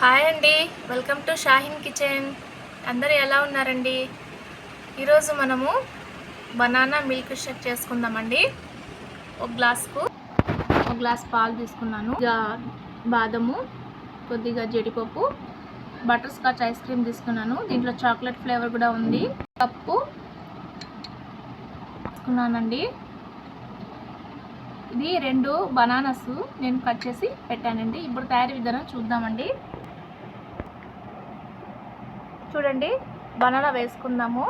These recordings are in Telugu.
హాయ్ అండి. Welcome to Shaheen kitchen. అందరూ ఎలా ఉన్నారండి? ఈరోజు మనము బనానా మిల్క్ షేక్ చేసుకుందామండి. ఒక గ్లాస్కు ఒక గ్లాస్ పాలు తీసుకున్నాను. బాదము కొద్దిగా జీడిపప్పు బటర్ స్కాచ్ ఐస్ క్రీమ్ తీసుకున్నాను. దీంట్లో చాక్లెట్ ఫ్లేవర్ కూడా ఉంది. కప్పు తీసుకున్నానండి. ఇది రెండు బనానాస్ నేను కట్ చేసి పెట్టానండి. ఇప్పుడు తయారీ విధానం చూద్దామండి. చూడండి బనానా వేసుకుందాము.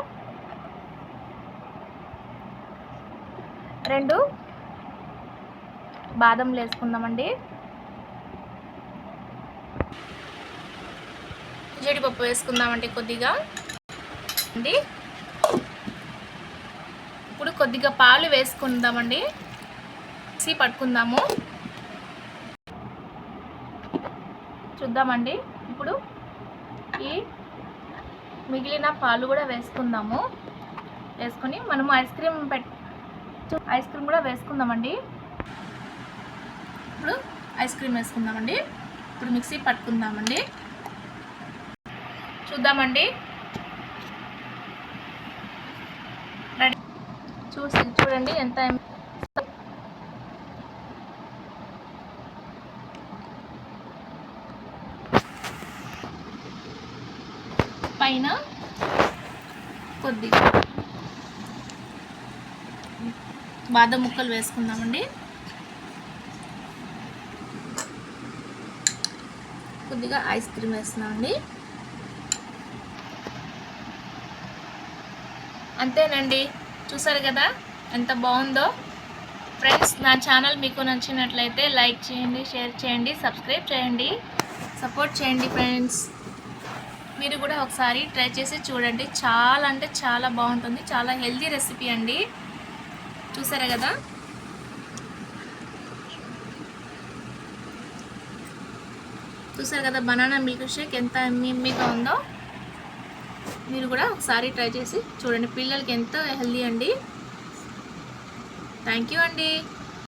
రెండు బాదంలు వేసుకుందామండి. జీడిపప్పు వేసుకుందామండి కొద్దిగా. అండి. ఇప్పుడు కొద్దిగా పాలు వేసుకుందామండి. మిక్సీ పట్టుకుందాము. చూద్దామండి. ఇప్పుడు ఈ మిగిలిన పాలు కూడా వేసుకుందాము. వేసుకొని మనము ఐస్ క్రీమ్ పెట్ ఐస్ క్రీమ్ కూడా వేసుకుందామండి. ఇప్పుడు ఐస్ క్రీమ్ వేసుకుందామండి. ఇప్పుడు మిక్సీ పట్టుకుందామండి. చూద్దామండి. రెడీ. చూసి చూడండి ఎంత పైన కొద్దిగా బాదం ముక్కలు వేసుకుందామండి. కొద్దిగా ఐస్ క్రీమ్ వేస్తున్నామండి. అంతేనండి. చూసారు కదా ఎంత బాగుందో. ఫ్రెండ్స్ నా ఛానల్ మీకు నచ్చినట్లయితే లైక్ చేయండి షేర్ చేయండి సబ్స్క్రైబ్ చేయండి సపోర్ట్ చేయండి ఫ్రెండ్స్. మీరు కూడా ఒకసారి ట్రై చేసి చూడండి. చాలా అంటే చాలా బాగుంటుంది. చాలా హెల్తీ రెసిపీ అండి. చూసారా కదా? చూసారు కదా బనానా మిల్క్ షేక్ ఎంత ఎమ్మిగా ఉందో? మీరు కూడా ఒకసారి ట్రై చేసి చూడండి. పిల్లలకి ఎంతో హెల్తీ అండి. థ్యాంక్ యూ అండి.